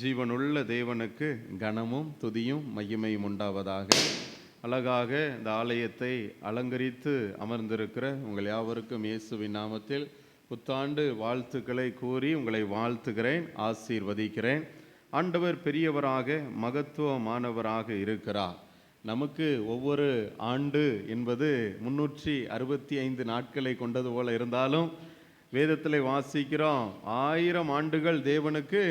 ஜீவனுள்ள தேவனுக்கு கனமும் துதியும் மகிமையும் உண்டாவதாக. அழகாக இந்த ஆலயத்தை அலங்கரித்து அமர்ந்திருக்கிற உங்கள் யாவருக்கும் இயேசுவின் நாமத்தில் புத்தாண்டு வாழ்த்துக்களை கூறி உங்களை வாழ்த்துகிறேன் ஆசீர்வதிக்கிறேன். ஆண்டவர் பெரியவராக மகத்துவமானவராக இருக்கிறார். நமக்கு ஒவ்வொரு ஆண்டு என்பது முன்னூற்றி அறுபத்தி ஐந்து நாட்களை கொண்டது போல இருந்தாலும் வேதத்தில் வாசிக்கிறோம் ஆயிரம் ஆண்டுகள் தேவனுக்கு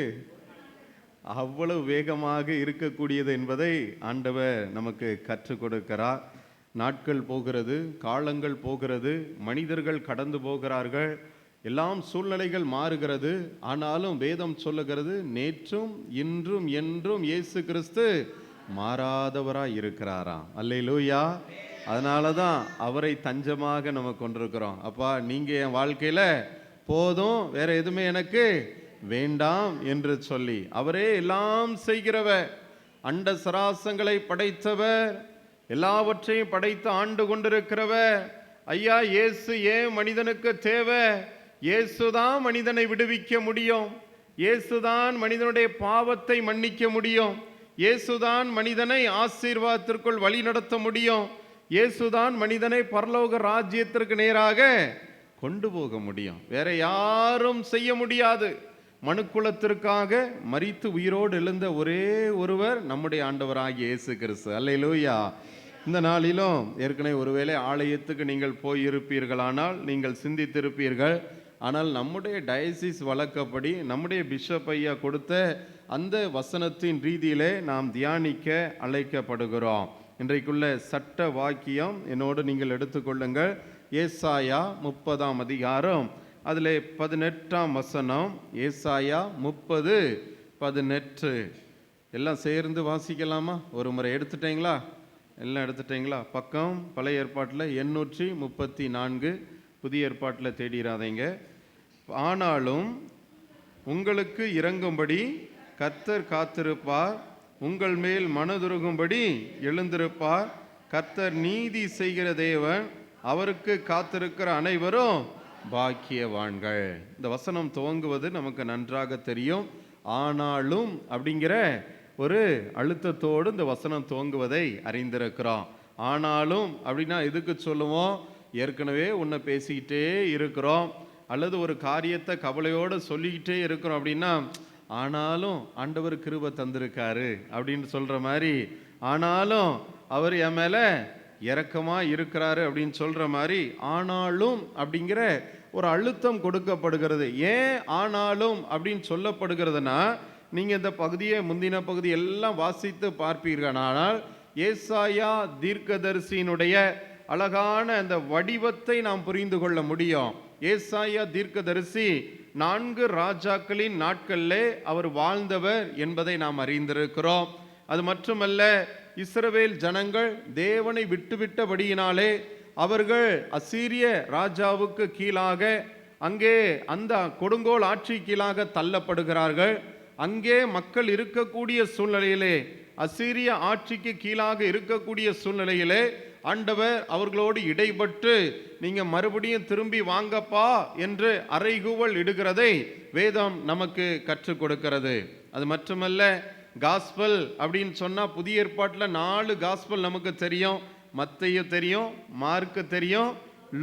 அவ்வளவு வேகமாக இருக்கக்கூடியது என்பதை ஆண்டவர் நமக்கு கற்றுக் கொடுக்கிறார். நாட்கள் போகிறது காலங்கள் போகிறது மனிதர்கள் கடந்து போகிறார்கள். எல்லாம் சூழ்நிலைகள் மாறுகிறது. ஆனாலும் வேதம் சொல்லுகிறது நேற்றும் இன்றும் என்றும் இயேசு கிறிஸ்து மாறாதவராக இருக்கிறாராம். அல்லையிலூயா அதனால தான் அவரை தஞ்சமாக நம்ம கொண்டிருக்கிறோம். அப்பா நீங்கள் என் வாழ்க்கையில் போதும் வேற எதுவுமே எனக்கு வேண்டாம் என்று சொல்லி அவரே எல்லாம் செய்கிறவர். அண்ட சராசங்களை படைத்தவர். எல்லாவற்றையும் படைத்து ஆண்டு கொண்டிருக்கிறவர். ஐயா இயேசு ஏன் மனிதனுக்கு தேவை? இயேசுதான் மனிதனை விடுவிக்க முடியும். இயேசுதான் மனிதனுடைய பாவத்தை மன்னிக்க முடியும். இயேசுதான் மனிதனை ஆசீர்வாதத்திற்குள் வழி நடத்த முடியும். இயேசுதான் மனிதனை பரலோக ராஜ்யத்திற்கு நேராக கொண்டு போக முடியும். வேற யாரும் செய்ய முடியாது. மனுக்குலத்திற்காக மறித்து உயிரோடு எழுந்த ஒரே ஒருவர் நம்முடைய ஆண்டவராகிய இயேசு கிறிஸ்து. அல்லையிலூயா இந்த நாளிலும் ஏற்கனவே ஒருவேளை ஆலயத்துக்கு நீங்கள் போயிருப்பீர்களானால் நீங்கள் சிந்தித்திருப்பீர்கள். ஆனால் நம்முடைய டயசிஸ் வழக்கப்படி நம்முடைய பிஷப் ஐயா கொடுத்த அந்த வசனத்தின் ரீதியிலே நாம் தியானிக்க அழைக்கப்படுகிறோம். இன்றைக்குள்ள சட்ட வாக்கியம் என்னோடு நீங்கள் எடுத்துக்கொள்ளுங்கள் ஏசாயா முப்பதாம் அதிகாரம் அதில் பதினெட்டாம் வசனம் ஏசாயா முப்பது பதினெட்டு. எல்லாம் சேர்ந்து வாசிக்கலாமா? ஒரு முறை எடுத்துட்டீங்களா? எல்லாம் எடுத்துட்டீங்களா? பக்கம் பழைய ஏற்பாட்டில் எண்ணூற்றி முப்பத்தி நான்கு. புதிய ஏற்பாட்டில் தேடிடாதீங்க ஆனாலும் உங்களுக்கு இறங்கும்படி கத்தர் காத்திருப்பார். உங்கள் மேல் மனதுருகும்படி எழுந்திருப்பார். கத்தர் நீதி செய்கிற தேவன் அவருக்கு காத்திருக்கிற அனைவரும் பாக்கியவான்கள். இந்த வசனம் துவங்குவது நமக்கு நன்றாக தெரியும். ஆனாலும் அப்படிங்கிற ஒரு அழுத்தத்தோடு இந்த வசனம் துவங்குவதை அறிந்திருக்கிறோம். ஆனாலும் அப்படின்னா எதுக்கு சொல்லுவோம்? ஏற்கனவே உன்னை பேசிக்கிட்டே இருக்கிறோம். அல்லது ஒரு காரியத்தை கவலையோடு சொல்லிக்கிட்டே இருக்கிறோம் அப்படின்னா ஆனாலும் ஆண்டவர் கிருப தந்திருக்காரு அப்படின்னு சொல்கிற மாதிரி ஆனாலும் அவர் என் மேலே இறக்கமாக இருக்கிறாரு அப்படின்னு சொல்கிற மாதிரி ஆனாலும் அப்படிங்கிற ஒரு அழுத்தம் கொடுக்கப்படுகிறது. ஏன் ஆனாலும் அப்படின்னு சொல்லப்படுகிறதுனா நீங்கள் இந்த பகுதியை முந்தின பகுதி எல்லாம் வாசித்து பார்ப்பீர்கள். ஆனால் ஏசாயா தீர்க்கதரிசியினுடைய அழகான அந்த வடிவத்தை நாம் புரிந்து கொள்ள முடியும். ஏசாயா தீர்க்கதரிசி நான்கு ராஜாக்களின் நாட்களிலே அவர் வாழ்ந்தவர் என்பதை நாம் அறிந்திருக்கிறோம். அது மட்டுமல்ல இஸ்ரவேல் ஜனங்கள் தேவனை விட்டுவிட்டபடியினாலே அவர்கள் அசீரிய ராஜாவுக்கு கீழாக அங்கே அந்த கொடுங்கோல் ஆட்சி கீழாக தள்ளப்படுகிறார்கள். அங்கே மக்கள் இருக்கக்கூடிய சூழ்நிலையிலே அசீரிய ஆட்சிக்கு கீழாக இருக்கக்கூடிய சூழ்நிலையிலே ஆண்டவர் அவர்களோடு இடைபட்டு நீங்கள் மறுபடியும் திரும்பி வாங்கப்பா என்று அறைகூவல் இடுகிறதை வேதம் நமக்கு கற்றுக் கொடுக்கிறது. அது மட்டுமல்ல காஸ்பல் அப்படின்னு சொன்னால் புதிய ஏற்பாட்டில் நாலு காஸ்பல் நமக்கு தெரியும். மத்தையும் தெரியும் மார்க்கு தெரியும்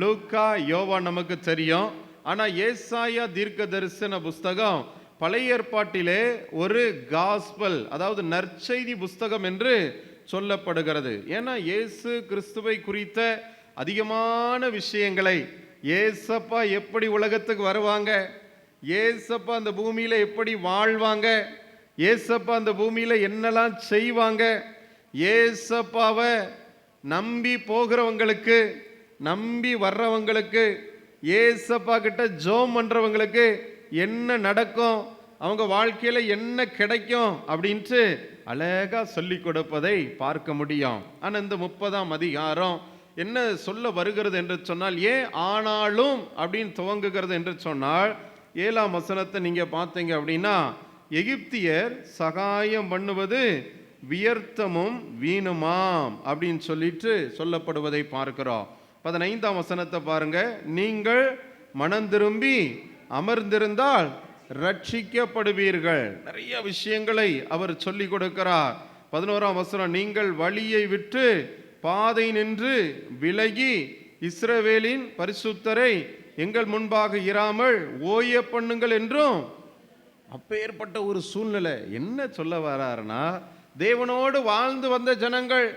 லூக்கா யோவா நமக்கு தெரியும். ஆனால் ஏசாயா தீர்க்க தரிசன புஸ்தகம் பழைய ஏற்பாட்டிலே ஒரு காஸ்பல் அதாவது நற்செய்தி புஸ்தகம் என்று சொல்லப்படுகிறது. ஏன்னா இயேசு கிறிஸ்துவை குறித்த அதிகமான விஷயங்களை ஏசப்பா எப்படி உலகத்துக்கு வருவாங்க? ஏசப்பா அந்த பூமியில் எப்படி வாழ்வாங்க? ஏசப்பா அந்த பூமியில் என்னெல்லாம் செய்வாங்க? ஏசப்பாவை நம்பி போகிறவங்களுக்கு நம்பி வர்றவங்களுக்கு ஏசப்பா கிட்ட ஜோம் பண்ணுறவங்களுக்கு என்ன நடக்கும்? அவங்க வாழ்க்கையில் என்ன கிடைக்கும்? அப்படின்ட்டு அழகா சொல்லி கொடுப்பதை பார்க்க முடியும். ஆனால் இந்த முப்பதாம் அதிகாரம் என்ன சொல்ல வருகிறது என்று சொன்னால் ஏன் ஆனாலும் அப்படின்னு துவங்குகிறது என்று சொன்னால் ஏழாம் வசனத்தை நீங்கள் பார்த்தீங்க அப்படின்னா எகிப்தியர் சகாயம் பண்ணுவது வியர்த்தமும் வீணுமாம் அப்படின்னு சொல்லிட்டு சொல்லப்படுவதை பார்க்கிறோம். பதினைந்தாம் வசனத்தை பாருங்க. நீங்கள் மனம் திரும்பி அமர்ந்திருந்தால் ரட்சிக்கப்படுவீர்கள். நிறைய விஷயங்களை அவர் சொல்லி கொடுக்கிறார். பதினோராம் வசனம் நீங்கள் வழியை விட்டு பாதை நின்று விலகி இஸ்ரவேலின் பரிசுத்தரை எங்கள் முன்பாக இராமல் ஓய பண்ணுங்கள் என்றும் அப்போ ஏற்பட்ட ஒரு சூழ்நிலை. என்ன சொல்ல வராருன்னா தேவனோடு வாழ்ந்து வந்த ஜனங்கள்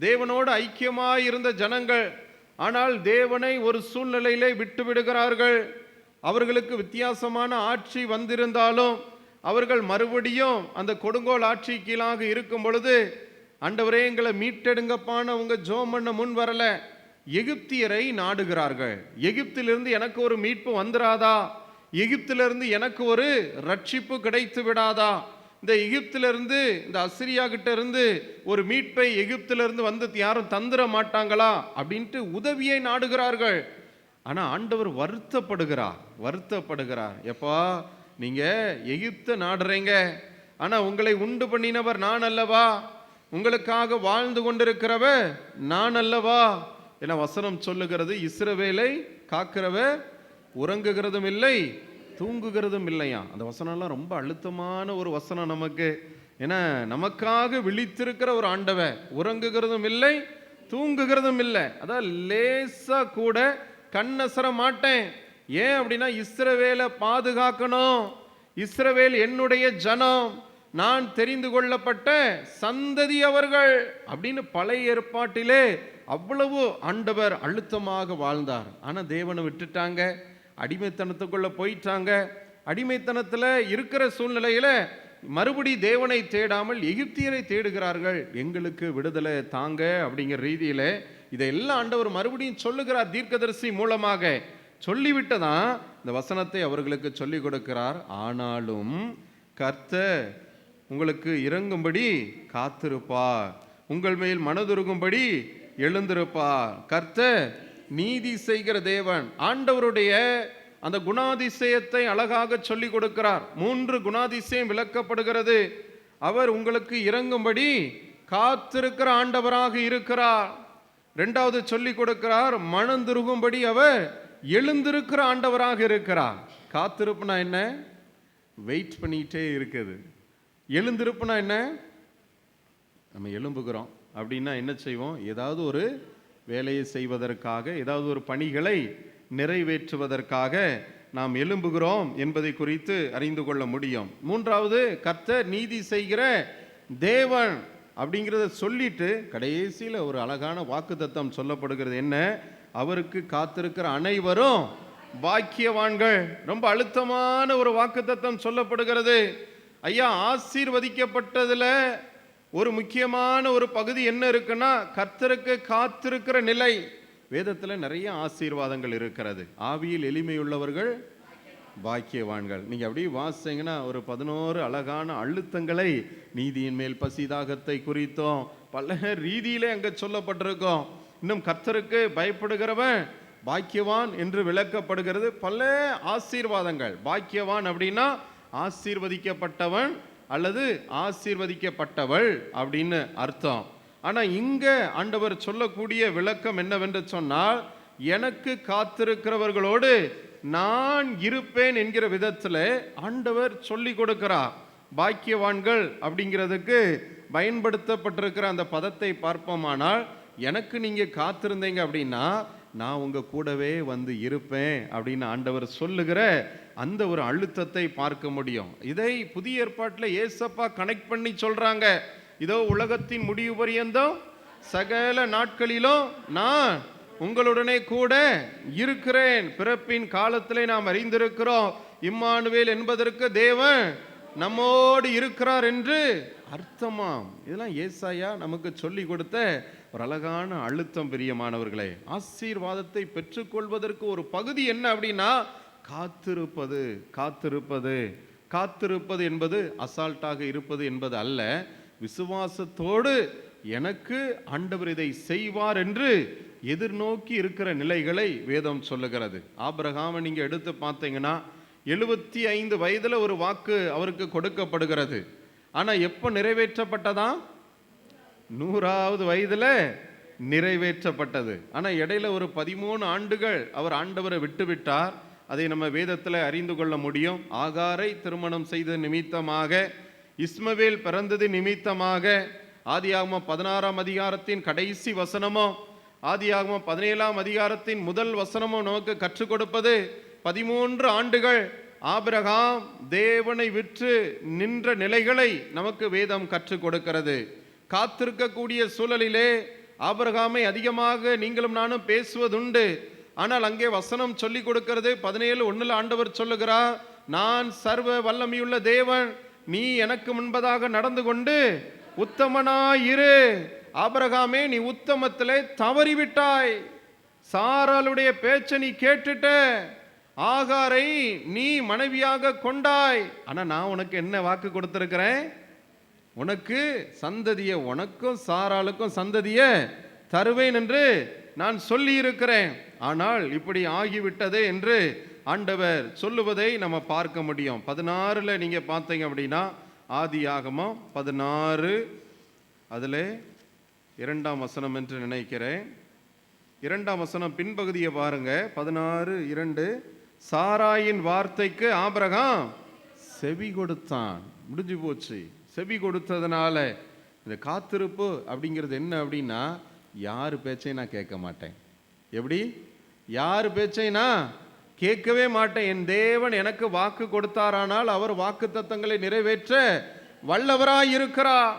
தேவனோடு ஐக்கியமாக இருந்த ஜனங்கள் ஆனால் தேவனை ஒரு சூழ்நிலையிலே விட்டு விடுகிறார்கள். அவர்களுக்கு வித்தியாசமான ஆட்சி வந்திருந்தாலும் அவர்கள் மறுபடியும் அந்த கொடுங்கோல் ஆட்சி கீழாக இருக்கும் பொழுது அண்டவரே எங்களை மீட்டெடுங்கப்பான உங்க ஜோம் பண்ண முன் வரல. எகிப்தியரை நாடுகிறார்கள். எகிப்திலிருந்து எனக்கு ஒரு மீட்பு வந்துராதா? எகிப்திலிருந்து எனக்கு ஒரு ரட்சிப்பு கிடைத்து விடாதா? இந்த எகிப்திலிருந்து இந்த அசிரியா கிட்ட இருந்து ஒரு மீட்பை எகிப்திலிருந்து வந்து யாரும் தந்துட மாட்டாங்களா? அப்படின்ட்டு உதவியை நாடுகிறார்கள். ஆனால் ஆண்டவர் வருத்தப்படுகிறார் வருத்தப்படுகிறார். எப்பா நீங்கள் எகிப்தை நாடுறீங்க. ஆனால் உங்களை உண்டு பண்ணினவர் நான் அல்லவா? உங்களுக்காக வாழ்ந்து கொண்டிருக்கிறவ நான் அல்லவா? என வசனம் சொல்லுகிறது. இஸ்ரவேலை காக்கிறவ உறங்குகிறதும் இல்லை தூங்குகிறதும் இல்லையா? அந்த வசனம்லாம் ரொம்ப அழுத்தமான ஒரு வசனம் நமக்கு. ஏன்னா நமக்காக விழித்திருக்கிற ஒரு ஆண்டவ உறங்குகிறதும் இல்லை தூங்குகிறதும் இல்லை. அதான் லேசா கூட கண்ணசர மாட்டேன். ஏன் அப்படின்னா இஸ்ரவேலை பாதுகாக்கணும். இஸ்ரவேல் என்னுடைய ஜனம். நான் தெரிந்து கொள்ளப்பட்ட சந்ததி அவர்கள் அப்படின்னு பழைய ஏற்பாட்டிலே அவ்வளவு ஆண்டவர் அழுத்தமாக வாழ்ந்தார். ஆனால் தேவனை விட்டுட்டாங்க. அடிமைத்தனத்துக்குள்ளே போயிட்டாங்க. அடிமைத்தனத்தில் இருக்கிற சூழ்நிலையில் மறுபடி தேவனை தேடாமல் எகிப்தியரை தேடுகிறார்கள். எங்களுக்கு விடுதலை தாங்க அப்படிங்கிற ரீதியில் இதையெல்லாம் ஆண்டவர் மறுபடியும் சொல்லுகிறார் தீர்க்கதரிசி மூலமாக. சொல்லிவிட்டதான் இந்த வசனத்தை அவர்களுக்கு சொல்லிக் கொடுக்கிறார். ஆனாலும் கர்த்தர் உங்களுக்கு இறங்கும்படி காத்திருப்பார். உங்கள் மேல் மனதுருகும்படி எழுந்திருப்பார். கர்த்தர் நீதி செய்கிற தேவன். ஆண்டவருடைய அந்த குணாதிசயத்தை அழகாக சொல்லிக் கொடுக்கிறார். மூன்று குணாதிசயம் விளக்கப்படுகிறது. அவர் உங்களுக்கு இறங்கும்படி காத்திருக்கிற ஆண்டவராக இருக்கிறார். ரெண்டாவது சொல்லிக் கொடுக்கிறார் மனந்திருகும்படி அவர் எழுந்திருக்கிற ஆண்டவராக இருக்கிறார். காத்திருப்புனா என்ன? வெயிட் பண்ணிட்டே இருக்குது. எழுந்திருப்புனா என்ன? நம்ம எழும்புகிறோம். அப்படின்னா என்ன செய்வோம்? ஏதாவது ஒரு வேலையை செய்வதற்காக ஏதாவது ஒரு பணிகளை நிறைவேற்றுவதற்காக நாம் எழும்புகிறோம் என்பதை குறித்து அறிந்து கொள்ள முடியும். மூன்றாவது கர்த்தர் நீதி செய்கிற தேவன் அப்படிங்கிறத சொல்லிட்டு கடைசியில் ஒரு அழகான வாக்குத்தத்தம் சொல்லப்படுகிறது என்ன? அவருக்கு காத்திருக்கிற அனைவரும் பாக்கியவான்கள். ரொம்ப அழுத்தமான ஒரு வாக்குத்தத்தம் சொல்லப்படுகிறது. ஐயா ஆசீர்வதிக்கப்பட்டதில் ஒரு முக்கியமான ஒரு பகுதி என்ன இருக்குன்னா கர்த்தருக்கு காத்திருக்கிற நிலை. வேதத்தில் நிறைய ஆசீர்வாதங்கள் இருக்கிறது. ஆவியில் எளிமையுள்ளவர்கள் பாக்கியவான்கள். நீங்கள் அப்படியே வாசிங்கன்னா ஒரு பதினோரு அழகான அழுத்தங்களை நீதியின் மேல் பசிதாகத்தை குறித்தோம். பல ரீதியிலே அங்கே சொல்லப்பட்டிருக்கோம். இன்னும் கர்த்தருக்கு பயப்படுகிறவன் பாக்கியவான் என்று விளக்கப்படுகிறது. பல ஆசீர்வாதங்கள். பாக்கியவான் அப்படின்னா ஆசீர்வதிக்கப்பட்டவன் அல்லது ஆசீர்வதிக்கப்பட்டவள் அப்படின்னு அர்த்தம். ஆனால் இங்கே ஆண்டவர் சொல்லக்கூடிய விளக்கம் என்னவென்று சொன்னால் எனக்கு காத்திருக்கிறவர்களோடு நான் இருப்பேன் என்கிற விதத்தில் ஆண்டவர் சொல்லி கொடுக்கிறார். பாக்கியவான்கள் அப்படிங்கிறதுக்கு பயன்படுத்தப்பட்டிருக்கிற அந்த பதத்தை பார்ப்போமானால் எனக்கு நீங்கள் காத்திருந்தீங்க அப்படின்னா நான் உங்கள் கூடவே வந்து இருப்பேன் அப்படின்னு ஆண்டவர் சொல்லுகிற அந்த ஒரு அழுத்தத்தை பார்க்க முடியும். இதை புதிய ஏற்பாட்டில் ஏசப்பா கனெக்ட் பண்ணி சொல்கிறாங்க இதோ உலகத்தின் முடிவு பரியந்தம். சகல நாட்களிலும் நான் உங்களுடனே கூட இருக்கிறேன். பிறப்பின் காலத்திலே நாம் அறிந்திருக்கிறோம். இம்மானுவேல் என்பதற்கு தேவன் நம்மோடு இருக்கிறார் என்று அர்த்தமாம். இதெல்லாம் ஏசாயா நமக்கு சொல்லி கொடுத்த ஒரு அழகான அழுத்தம் பிரியமானவர்களே ஆசீர்வாதத்தை பெற்றுக்கொள்வதற்கு ஒரு பகுதி என்ன அப்படின்னா காத்திருப்பது காத்திருப்பது. காத்திருப்பது என்பது அசால்ட்டாக இருப்பது என்பது அல்ல. விசுவாசத்தோடு எனக்கு ஆண்டவர் இதை செய்வார் என்று எதிர்நோக்கி இருக்கிற நிலைகளை வேதம் சொல்லுகிறது. ஆபிரகாமை நீங்கள் எடுத்து பார்த்தீங்கன்னா எழுபத்தி ஐந்து வயதில் ஒரு வாக்கு அவருக்கு கொடுக்கப்படுகிறது. ஆனால் எப்போ நிறைவேற்றப்பட்டதான் நூறாவது வயதில் நிறைவேற்றப்பட்டது. ஆனால் இடையில ஒரு பதிமூணு ஆண்டுகள் அவர் ஆண்டவரை விட்டுவிட்டார். அதை நம்ம வேதத்தில் அறிந்து கொள்ள முடியும். ஆகாரை திருமணம் செய்த நிமித்தமாக இஸ்மவேல் பிறந்தது நிமித்தமாக ஆதியாகம பதினாறாம் அதிகாரத்தின் கடைசி வசனமோ ஆதியாகம பதினேழாம் அதிகாரத்தின் முதல் வசனமோ நமக்கு கற்றுக் கொடுப்பது பதிமூன்று ஆண்டுகள் ஆபிரகாம் தேவனை விற்று நின்ற நிலைகளை நமக்கு வேதம் கற்றுக் கொடுக்கிறது. காத்திருக்கக்கூடிய சூழலிலே ஆபிரகாமை அதிகமாக நீங்களும் நானும் பேசுவதுண்டு. ஆனால் அங்கே வசனம் சொல்லி கொடுக்கிறது. பதினேழு ஒன்றில் ஆண்டவர் சொல்லுகிறார் நான் சர்வ வல்லமையுள்ள தேவன். நீ எனக்கு முன்பதாக நடந்து கொண்டு உத்தமனாயிரு. ஆபரகாமே நீ உத்தமத்திலே தவறிவிட்டாய். சாராளுடைய பேச்சை நீ கேட்டுட்ட. ஆகாரை நீ மனைவியாக கொண்டாய். ஆனால் நான் உனக்கு என்ன வாக்கு கொடுத்துருக்கிறேன்? உனக்கு சந்ததிய உனக்கும் சாராளுக்கும் சந்ததிய தருவேன் என்று நான் சொல்லி இருக்கிறேன் ஆனால் இப்படி ஆகிவிட்டதே என்று ஆண்டவர் சொல்லுவதை நம்ம பார்க்க முடியும். பதினாறில் நீங்கள் பார்த்தீங்க அப்படின்னா ஆதி ஆதியாகமம் பதினாறு அதில் இரண்டாம் வசனம் என்று நினைக்கிறேன். இரண்டாம் வசனம் பின்பகுதியை பாருங்க. பதினாறு இரண்டு சாராயின் வார்த்தைக்கு ஆபரகம் செவி கொடுத்தான். முடிஞ்சு போச்சு. செவி கொடுத்ததுனால இந்த காத்திருப்பு அப்படிங்கிறது என்ன அப்படின்னா யார் பேச்சையும் நான் கேட்க மாட்டேன். எப்படி? யார் பேச்சையும் நான் கேட்கவே மாட்டேன். என் தேவன் எனக்கு வாக்கு கொடுத்தாரானால் அவர் வாக்கு தத்தங்களை நிறைவேற்ற வல்லவராய் இருக்கிறார்.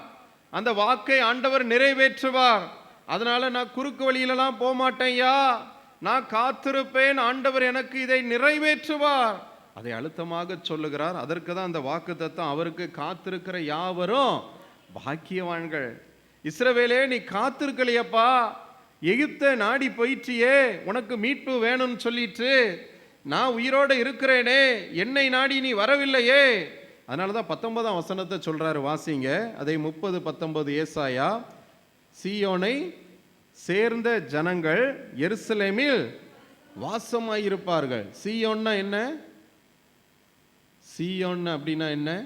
அந்த வாக்கை ஆண்டவர் நிறைவேற்றுவார். அதனால நான் குறுக்கு வழியிலலாம் போக மாட்டேன்யா நான் காத்திருப்பேன். ஆண்டவர் எனக்கு இதை நிறைவேற்றுவார். அதை அழுத்தமாக சொல்லுகிறார். அதற்கு தான் அந்த வாக்கு தத்தம் அவருக்கு காத்திருக்கிற யாவரும் பாக்கியவான்கள். இஸ்ரவேலே நீ காத்திருக்கலையப்பா. எகிப்த நாடி போயிற்றியே. உனக்கு மீட்பு வேணும்னு சொல்லிட்டு நான் உயிரோட இருக்கிறேனே. என்னை நாடி நீ வரவில்லையே. அதனால தான் பத்தொன்பதாம் வசனத்தை சொல்கிறாரு வாசிங்க. அதை முப்பது பத்தொன்பது ஏசாயா. சியோனை சேர்ந்த ஜனங்கள் எருசலேமில் வாசமாயிருப்பார்கள். சியோன்னா என்ன? சீயோன் அப்படின்னா என்ன?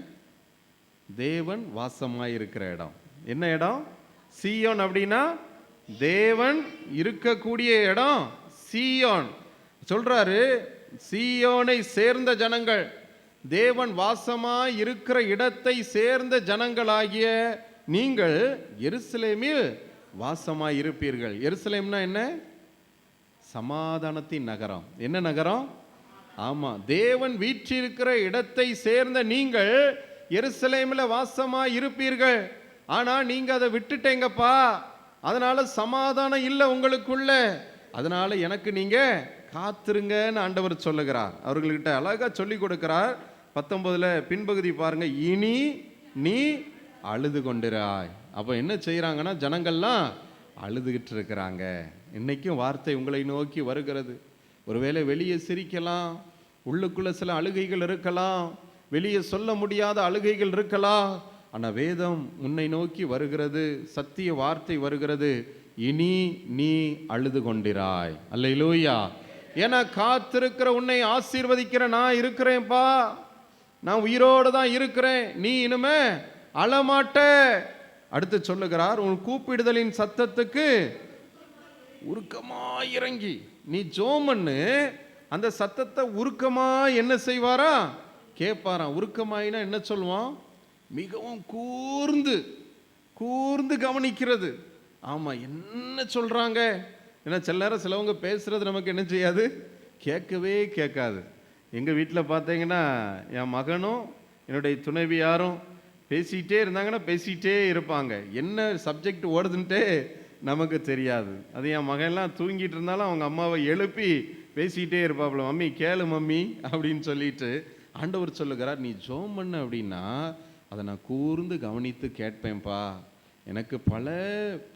தேவன் வாசமாக இருக்கிற இடம். என்ன இடம்? சீயோன் அப்படின்னா தேவன் இருக்கக்கூடிய இடம் சீயோன். சொல்கிறாரு சீயோனை சேர்ந்த ஜனங்கள் தேவன் வாசமாக இருக்கிற இடத்தை சேர்ந்த ஜனங்களாகிய நீங்கள் எருசலேமில் வாசமாக இருப்பீர்கள். எருசலேம்னா என்ன? சமாதானத்தின் நகரம். என்ன நகரம்? ஆமாம் தேவன் வீற்றிருக்கிற இடத்தை சேர்ந்த நீங்கள் எருசலேமில் வாசமாக இருப்பீர்கள். ஆனால் நீங்கள் அதை விட்டுட்டேங்கப்பா. அதனால் சமாதானம் இல்லை உங்களுக்குள்ள. அதனால் எனக்கு நீங்கள் காத்துருங்கன்னு ஆண்டவர் சொல்லுகிறார். அவர்கள்கிட்ட அழகாக சொல்லி கொடுக்கிறார். பத்தொம்போதில் பின்பகுதி பாருங்கள் இனி நீ அழுது கொண்டிராய். அப்போ என்ன செய்கிறாங்கன்னா ஜனங்கள்லாம் அழுதுகிட்டு இருக்கிறாங்க. இன்றைக்கும் வார்த்தை உங்களை நோக்கி வருகிறது. ஒருவேளை வெளியே சிரிக்கலாம் உள்ளுக்குள்ள சில அழுகைகள் இருக்கலாம் வெளியே சொல்ல முடியாத அழுகைகள் இருக்கலாம். ஆனால் வேதம் உன்னை நோக்கி வருகிறது சத்திய வார்த்தை வருகிறது. இனி நீ அழுது கொண்டிராய். அல்லையிலூயா ஏன்னா காத்திருக்கிற உன்னை ஆசீர்வதிக்கிற நான் இருக்கிறேன்ப்பா நான் உயிரோடு தான் இருக்கிறேன். நீ இனிமே அழமாட்ட. அடுத்து சொல்லுகிறார் உன் கூப்பிடுதலின் சத்தத்துக்கு உருக்கமாக இறங்கி. நீ ஜோமன்னு அந்த சத்தத்தை உருக்கமாக என்ன செய்வாரா? கேட்பாராம் உருக்கமாயினா என்ன சொல்லுவான் மிகவும் கூர்ந்து கூர்ந்து கவனிக்கிறது. ஆமாம் என்ன சொல்கிறாங்க ஏன்னா சில நேரம் சிலவங்க பேசுகிறது நமக்கு என்ன செய்யாது? கேட்கவே கேட்காது. எங்கள் வீட்டில் பார்த்தீங்கன்னா என் மகனும் என்னுடைய துணைவி யாரும் பேசிக்கிட்டே இருந்தாங்கன்னா பேசிக்கிட்டே இருப்பாங்க. என்ன சப்ஜெக்ட் ஓடுதுன்ட்டு நமக்கு தெரியாது. அது என் மகன்லாம் தூங்கிட்டு இருந்தாலும் அவங்க அம்மாவை எழுப்பி பேசிக்கிட்டே இருப்பாப்புல மம்மி கேளு மம்மி அப்படின்னு சொல்லிட்டு ஆண்டவர் சொல்லுகிறார் நீ ஜோம் பண்ண அப்படின்னா அதை நான் கூர்ந்து கவனித்து கேட்பேன்ப்பா. எனக்கு பல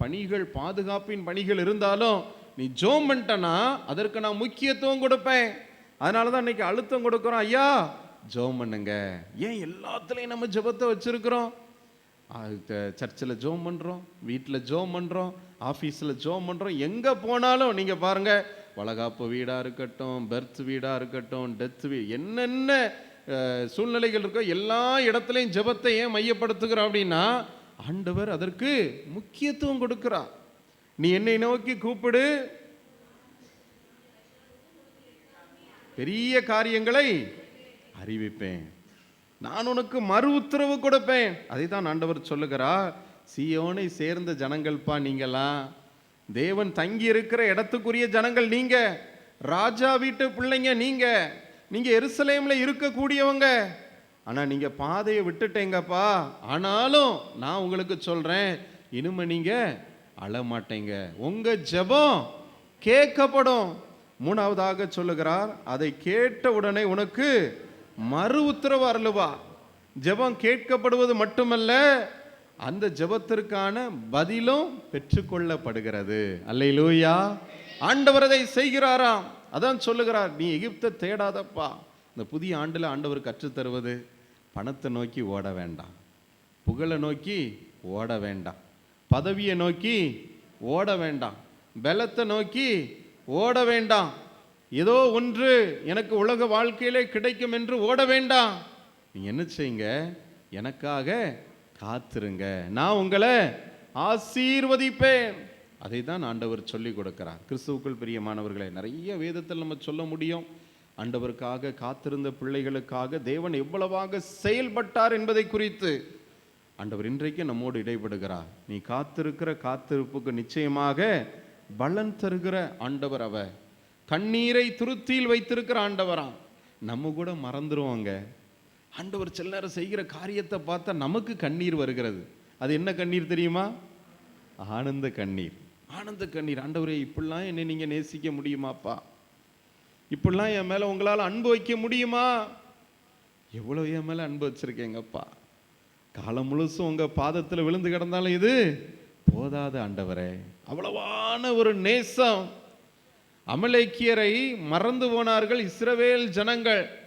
பணிகள் பாதுகாப்பின் பணிகள் இருந்தாலும் நீ ஜோம் பண்ணிட்டனா அதற்கு நான் முக்கியத்துவம் கொடுப்பேன். அதனால தான் இன்னைக்கு அழுத்தம் கொடுக்குறோம். ஐயா ஜோம் பண்ணுங்க. ஏன் எல்லாத்துலேயும் நம்ம ஜெபத்தை வச்சுருக்குறோம்? சர்ச்சில் ஜோம் பண்ணுறோம் வீட்டில் ஜோம் பண்ணுறோம் ஆஃபீஸில் ஜோம் பண்ணுறோம் எங்கே போனாலும் நீங்கள் பாருங்கள் வளகாப்பு வீடாக இருக்கட்டும் பெர்த் வீடாக இருக்கட்டும் டெத் வீடு என்னென்ன சூழ்நிலைகள் இருக்கோ எல்லா இடத்துலையும் ஜெபத்தை ஏன் மையப்படுத்துகிறோம் அப்படின்னா ஆண்டவர் அதற்கு முக்கியத்துவம் கொடுக்கிறார் நீ என்னை நோக்கி கூப்பிடு. பெரிய காரியங்களை அறிவிப்பேன். நான் உனக்கு மறு உத்தரவு கொடுப்பேன். அதை தான் ஆண்டவர் சொல்லுகிறார். சியோனை சேர்ந்த ஜனங்கள்ப்பா நீங்களாம் தேவன் தங்கி இருக்கிற இடத்துக்குரிய ஜனங்கள் நீங்க. ராஜா வீட்டு பிள்ளைங்க நீங்க. நீங்க எருசலேம்ல இருக்கக்கூடியவங்க. ஆனா நீங்க பாதையை விட்டுட்டேங்கப்பா. ஆனாலும் நான் உங்களுக்கு சொல்றேன் இனிமே நீங்க அழமாட்டேங்க. உங்க ஜெபம் கேட்கப்படும். மூணாவதாக சொல்லுகிறார் அதை கேட்ட உடனே உனக்கு மறு உத்தரவு அருளுவா. ஜெபம் கேட்கப்படுவது மட்டுமல்ல அந்த ஜெபத்திற்கான பதிலும் பெற்றுக்கொள்ளப்படுகிறது. அல்லையிலூயா ஆண்டவர் அதை செய்கிறாராம். அதான் சொல்லுகிறார் நீ எகிப்தை தேடாதப்பா. இந்த புதிய ஆண்டுல ஆண்டவர் கற்றுத் தருவது பணத்தை நோக்கி ஓட வேண்டாம். புகழை நோக்கி ஓட வேண்டாம். பதவியை நோக்கி ஓட வேண்டாம். பலத்தை நோக்கி ஓட வேண்டாம். ஏதோ ஒன்று எனக்கு உலக வாழ்க்கையிலே கிடைக்கும் என்று ஓட வேண்டாம். நீங்க என்ன செய்யுங்க? எனக்காக காத்திருங்க. நான் உங்களை ஆசீர்வதிப்பேன். அதை தான் ஆண்டவர் சொல்லி கொடுக்கிறார். கிறிஸ்துவுக்குள் பிரியமானவர்களை நிறைய வேதத்தில் நம்ம சொல்ல முடியும். ஆண்டவருக்காக காத்திருந்த பிள்ளைகளுக்காக தேவன் எவ்வளவாக செயல்பட்டார் என்பதை குறித்து. ஆண்டவர் இன்றைக்கு நம்மோடு இடைபடுகிறார். நீ காத்திருக்கிற காத்திருப்புக்கு நிச்சயமாக பலன் தருகிற ஆண்டவர் அவ கண்ணீரை துருத்தியில் வைத்திருக்கிற ஆண்டவராம். நம்ம கூட மறந்துடுவோங்க ஆண்டவர் சில நேரம் செய்கிற காரியத்தை பார்த்தா நமக்கு கண்ணீர் வருகிறது. அது என்ன கண்ணீர் தெரியுமா? ஆனந்த கண்ணீர். ஆனந்த கண்ணீர். ஆண்டவரே இப்படிலாம் என்னை நீங்கள் நேசிக்க முடியுமாப்பா? இப்படிலாம் என் மேலே உங்களால் அன்பு வைக்க முடியுமா? எவ்வளோ என் மேலே அன்பு வச்சிருக்கேங்கப்பா. காலம் முழுசும் உங்கள் பாதத்தில் விழுந்து கிடந்தாலும் இது போதாத ஆண்டவரே. அவ்வளவான ஒரு நேசம். அமலேக்கியரை மறந்து போனார்கள் இஸ்ரவேல் ஜனங்கள்.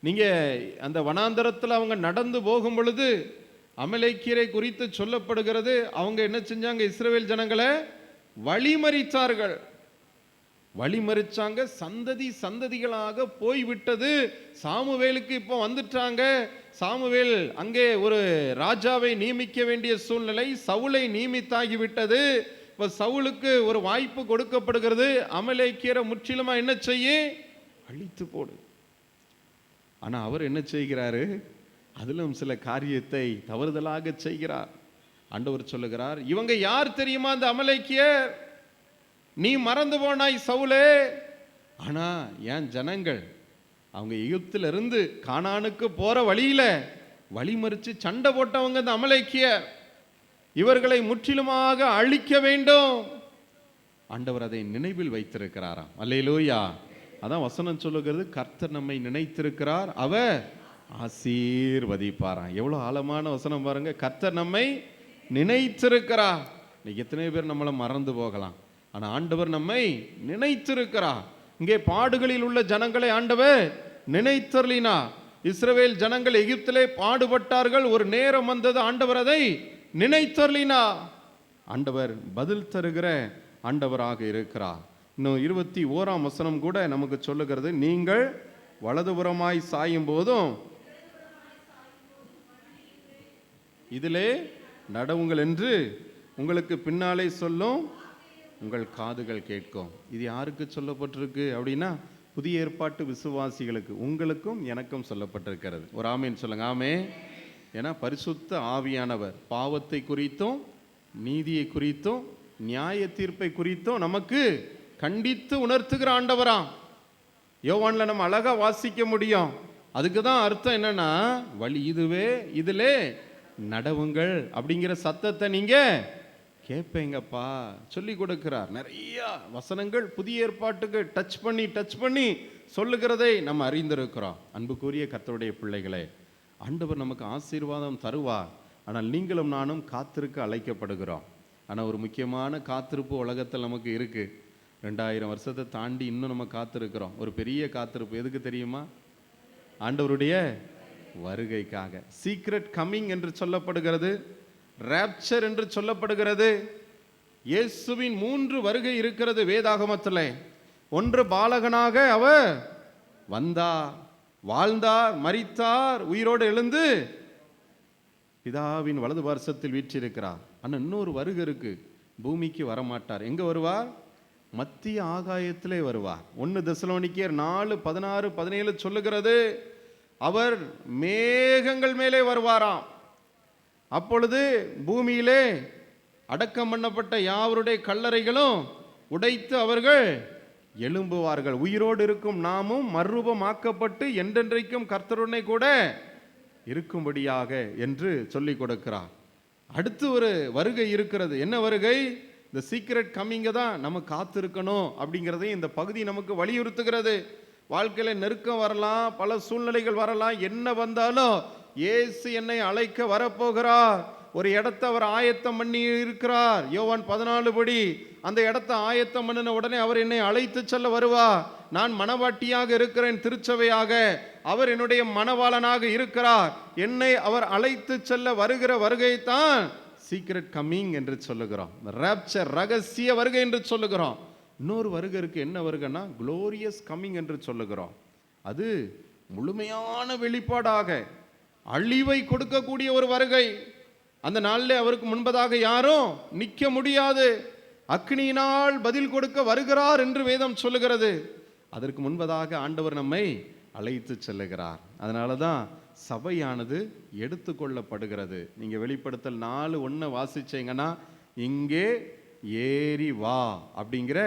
நீங்கள் அந்த வனாந்தரத்தில் அவங்க நடந்து போகும் பொழுது அமலைக்கீரை குறித்து சொல்லப்படுகிறது. அவங்க என்ன செஞ்சாங்க? இஸ்ரேல் ஜனங்களை வழிமறிச்சார்கள். வழிமறிச்சாங்க சந்ததி சந்ததிகளாக போய்விட்டது. சாமுவேலுக்கு இப்போ வந்துட்டாங்க. சாமுவேல் அங்கே ஒரு ராஜாவை நியமிக்க வேண்டிய சூழ்நிலை சவுளை நியமித்தாகி விட்டது இப்போ சவுளுக்கு ஒரு வாய்ப்பு கொடுக்கப்படுகிறது. அமலேக்கியரை முற்றிலுமா என்ன செய்ய? அழித்து போடு. ஆனால் அவர் என்ன செய்கிறாரு? அதிலும் சில காரியத்தை தவறுதலாக செய்கிறார். ஆண்டவர் சொல்லுகிறார் இவங்க யார் தெரியுமா அந்த அமலைக்கிய நீ மறந்து போனாய் சவுலே. ஆனா ஏன் ஜனங்கள்? அவங்க எகிப்தில இருந்து கானானுக்கு போற வழியில வழிமறிச்சு சண்டை போட்டவங்க இந்த அமலைக்கிய இவர்களை முற்றிலுமாக அழிக்க வேண்டும். ஆண்டவர் அதை நினைவில் வைத்திருக்கிறாராம். அல்லையிலோயா அதான் வசனம் சொல்லுகிறது கர்த்தர் நம்மை நினைத்திருக்கிறார் அவர் ஆசீர்வதிப்பாராம். எவ்வளோ ஆழமான வசனம் பாருங்க. கர்த்தர் நம்மை நினைத்திருக்கிறார். இன்னைக்கு எத்தனை பேர் நம்மளை மறந்து போகலாம். ஆனால் ஆண்டவர் நம்மை நினைத்திருக்கிறார். இங்கே பாடுகளில் உள்ள ஜனங்களை ஆண்டவர் நினைத்தர்லினா இஸ்ரவேல் ஜனங்கள் எகிப்திலே பாடுபட்டார்கள் ஒரு நேரம் வந்தது ஆண்டவர் அதை நினைத்தர்லினா ஆண்டவர் பதில் தருகிற ஆண்டவராக இருக்கிறார். இன்னும் இருபத்தி ஓராம் வசனம் கூட நமக்கு சொல்லுகிறது. நீங்கள் வலதுபுறமாய் சாயும் போதும் இதிலே நடவுங்கள் என்று உங்களுக்கு பின்னாலே சொல்லும் உங்கள் காதுகள் கேட்கும். இது யாருக்கு சொல்லப்பட்டிருக்கு அப்படின்னா புதிய ஏற்பாட்டு விசுவாசிகளுக்கு உங்களுக்கும் எனக்கும் சொல்லப்பட்டிருக்கிறது. ஒரு ஆமேன்னு சொல்லுங்க ஆமே ஏன்னா பரிசுத்த ஆவியானவர் பாவத்தை குறித்தும் நீதியை குறித்தும் நியாய தீர்ப்பை குறித்தும் நமக்கு கண்டித்து உணர்த்துகிற ஆண்டவராம். யோவானில் நம்ம அழகாக வாசிக்க முடியும். அதுக்கு தான் அர்த்தம் என்னன்னா வழி இதுவே இதிலே நடவுங்கள் அப்படிங்கிற சத்தத்தை நீங்கள் கேட்பேங்கப்பா சொல்லி கொடுக்கிறார். நிறைய வசனங்கள் புதிய ஏற்பாட்டுக்கு டச் பண்ணி டச் பண்ணி சொல்லுகிறதை நம்ம அறிந்திருக்கிறோம். அன்புக்குரிய கத்தருடைய பிள்ளைகளே ஆண்டவர் நமக்கு ஆசீர்வாதம் தருவார். ஆனால் நீங்களும் நானும் காத்திருக்க அழைக்கப்படுகிறோம். ஆனால் ஒரு முக்கியமான காத்திருப்பு உலகத்தில் நமக்கு இருக்குது ரெண்டாயிரம் வருஷத்தை தாண்டி இன்னும் நம்ம காத்திருக்கிறோம். ஒரு பெரிய காத்திருப்பு எதுக்கு தெரியுமா? ஆண்டவருடைய வருகைக்காக. சீக்ரெட் கம்மிங் என்று சொல்லப்படுகிறது ரேப்சர் என்று சொல்லப்படுகிறது. இயேசுவின் மூன்று வருகை இருக்கிறது வேதாகமத்தில். ஒன்று பாலகனாக அவர் வந்தார் வாழ்ந்தார் மறித்தார் உயிரோடு எழுந்து பிதாவின் வலது பார்சத்தில் வீற்றிருக்கிறார். ஆனால் இன்னொரு வருகை இருக்கு. பூமிக்கு வரமாட்டார். எங்கே வருவார்? மத்திய ஆகாயத்திலே வருவார். ஒன்று தசலோனிக்கியர் நாலு பதினாறு பதினேழு சொல்லுகிறது அவர் மேகங்கள் மேலே வருவாராம். அப்பொழுது பூமியிலே அடக்கம் பண்ணப்பட்ட யாவருடைய கல்லறைகளும் உடைத்து அவர்கள் எழும்புவார்கள். உயிரோடு இருக்கும் நாமும் மறுரூபமாக்கப்பட்டு என்றென்றைக்கும் கர்த்தருடனே கூட இருக்கும்படியாக என்று சொல்லிக் கொடுக்கிறார். அடுத்து ஒரு வருகை இருக்கிறது. என்ன வருகை? இந்த சீக்ரெட் கம்மிங்க தான் நம்ம காத்திருக்கணும் அப்படிங்கிறதையும் இந்த பகுதி நமக்கு வலியுறுத்துகிறது. வாழ்க்கையில் நெருக்கம் வரலாம் பல சூழ்நிலைகள் வரலாம். என்ன வந்தாலும் ஏசு என்னை அழைக்க வரப்போகிறார். ஒரு இடத்த அவர் ஆயத்தம் பண்ணி இருக்கிறார். யோவான் பதினாலு படி அந்த இடத்த ஆயத்தம் பண்ணின உடனே அவர் என்னை அழைத்து செல்ல வருவா நான் மனவாட்டியாக இருக்கிறேன் திருச்சபையாக. அவர் என்னுடைய மனவாளனாக இருக்கிறார். என்னை அவர் அழைத்து செல்ல வருகிற வருகைத்தான் சீக்ரெட் கம்மிங் என்று சொல்லுகிறோம். ரேப்சர் ரகசிய வருகை என்று சொல்லுகிறோம். இன்னொரு வருகை இருக்குது என்ன வருகைன்னா குளோரியஸ் கம்மிங் என்று சொல்லுகிறோம். அது முழுமையான வெளிப்பாடாக அழிவை கொடுக்கக்கூடிய ஒரு வருகை. அந்த நாளில் அவருக்கு முன்பதாக யாரும் நிற்க முடியாது. அக்னியினால் பதில் கொடுக்க வருகிறார் என்று வேதம் சொல்லுகிறது. அதற்கு முன்பதாக ஆண்டவர் நம்மை அழைத்து செல்லுகிறார். அதனால தான் சபையானது எடுத்துக்கொள்ளப்படுகிறது. நீங்கள் வெளிப்படுத்தல் நாலு ஒன்று வாசிச்சீங்கன்னா இங்கே ஏறி வா அப்படிங்கிற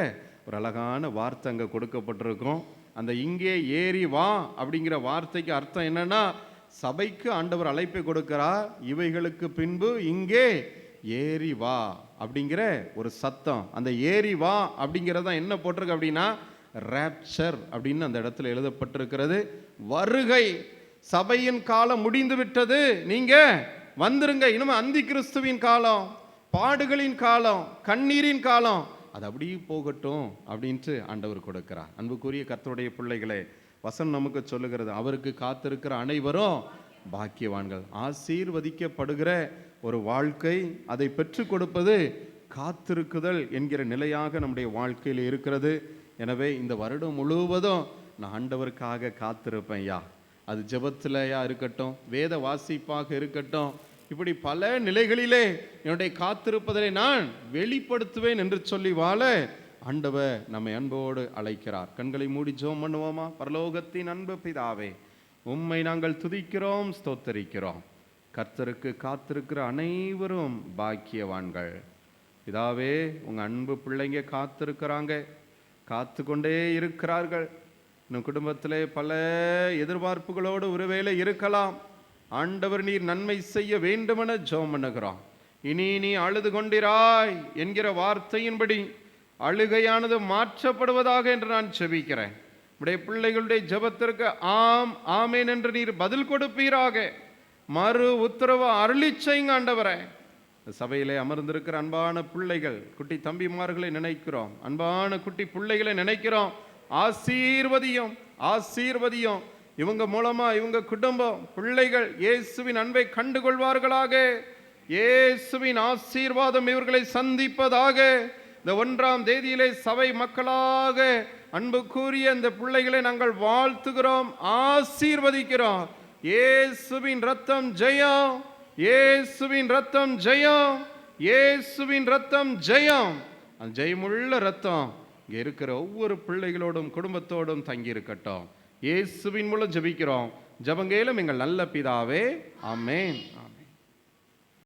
ஒரு அழகான வார்த்தை அங்கே கொடுக்கப்பட்டிருக்கும். அந்த இங்கே ஏறி வா அப்படிங்கிற வார்த்தைக்கு அர்த்தம் என்னன்னா சபைக்கு ஆண்டவர் அழைப்பை கொடுக்கிறார் இவைகளுக்கு பின்பு இங்கே ஏறி வா அப்படிங்கிற ஒரு சத்தம். அந்த ஏறி வா அப்படிங்கிறத என்ன போட்டிருக்கு அப்படின்னா ரேப்சர் அப்படின்னு அந்த இடத்துல எழுதப்பட்டிருக்கிறது. வருகை சபையின் காலம் முடிந்து விட்டது நீங்கள் வந்துருங்க. இனிமே அந்தி கிறிஸ்துவின் காலம் பாடுகளின் காலம் கண்ணீரின் காலம். அது அப்படியே போகட்டும் அப்படின்ட்டு ஆண்டவர் கொடுக்கிறார். அன்புக்குரிய கர்த்தருடைய பிள்ளைகளே வசனம் நமக்கு சொல்லுகிறது அவருக்கு காத்திருக்கிற அனைவரும் பாக்கியவான்கள். ஆசீர்வதிக்கப்படுகிற ஒரு வாழ்க்கை அதை பெற்றுக் கொடுப்பது காத்திருக்குதல் என்கிற நிலையாக நம்முடைய வாழ்க்கையில் இருக்கிறது. எனவே இந்த வருடம் முழுவதும் நான் ஆண்டவருக்காக காத்திருப்பேன் யா அது ஜெபத்திலையா இருக்கட்டும் வேத வாசிப்பாக இருக்கட்டும் இப்படி பல நிலைகளிலே என்னுடைய காத்திருப்பதை நான் வெளிப்படுத்துவேன் என்று சொல்லி வாழ ஆண்டவர் நம்மை அன்போடு அழைக்கிறார். கண்களை மூடி ஜோம் பண்ணுவோமா? பரலோகத்தின் அன்பு பிதாவே உம்மை நாங்கள் துதிக்கிறோம் ஸ்தோத்தரிக்கிறோம். கர்த்தருக்கு காத்திருக்கிற அனைவரும் பாக்கியவான்கள். பிதாவே உங்கள் அன்பு பிள்ளைங்க காத்திருக்கிறாங்க காத்து கொண்டே இருக்கிறார்கள். இன்னும் குடும்பத்திலே பல எதிர்பார்ப்புகளோடு ஒருவேளை இருக்கலாம். ஆண்டவர் நீர் நன்மை செய்ய வேண்டுமென ஜெபம் பண்ணுகிறோம் இனி நீ அழுது கொண்டிராய் என்கிற வார்த்தையின்படி அழுகையானது மாற்றப்படுவதாக என்று நான் செபிக்கிறேன். உடைய பிள்ளைகளுடைய ஜெபத்திற்கு ஆம் ஆமேன் என்று நீர் பதில் கொடுப்பீராக. மறு உத்தரவு அருளிச் செய்யுங்க ஆண்டவரே. சபையிலே அமர்ந்திருக்கிற அன்பான பிள்ளைகள் குட்டி தம்பிமார்களை நினைக்கிறோம். அன்பான குட்டி பிள்ளைகளை நினைக்கிறோம். ஆசீர்வதியும் ஆசீர்வதியும். இவங்க மூலமா இவங்க குடும்பம் பிள்ளைகள் இயேசுவின் அன்பை கண்டுகொள்வார்களாக. இயேசுவின் ஆசீர்வாதம் இவர்களை சந்திப்பதாக. இந்த ஒன்றாம் தேதியிலே சபை மக்களாக அன்பு கூறிய இந்த பிள்ளைகளை நாங்கள் வாழ்த்துகிறோம் ஆசீர்வதிக்கிறோம். இயேசுவின் ரத்தம் ஜெயம் இயேசுவின் ரத்தம் ஜெயம் இயேசுவின் ரத்தம் ஜெயம். அந்த ஜெயமுள்ள ரத்தம். இங்கே இருக்கிற ஒவ்வொரு பிள்ளைகளோடும் குடும்பத்தோடும் தங்கி இருக்கட்டும் இயேசுவின் மூலம் ஜெபிக்கிறோம். ஜபங்கேலும் எங்கள் நல்ல பிதாவே ஆமென்.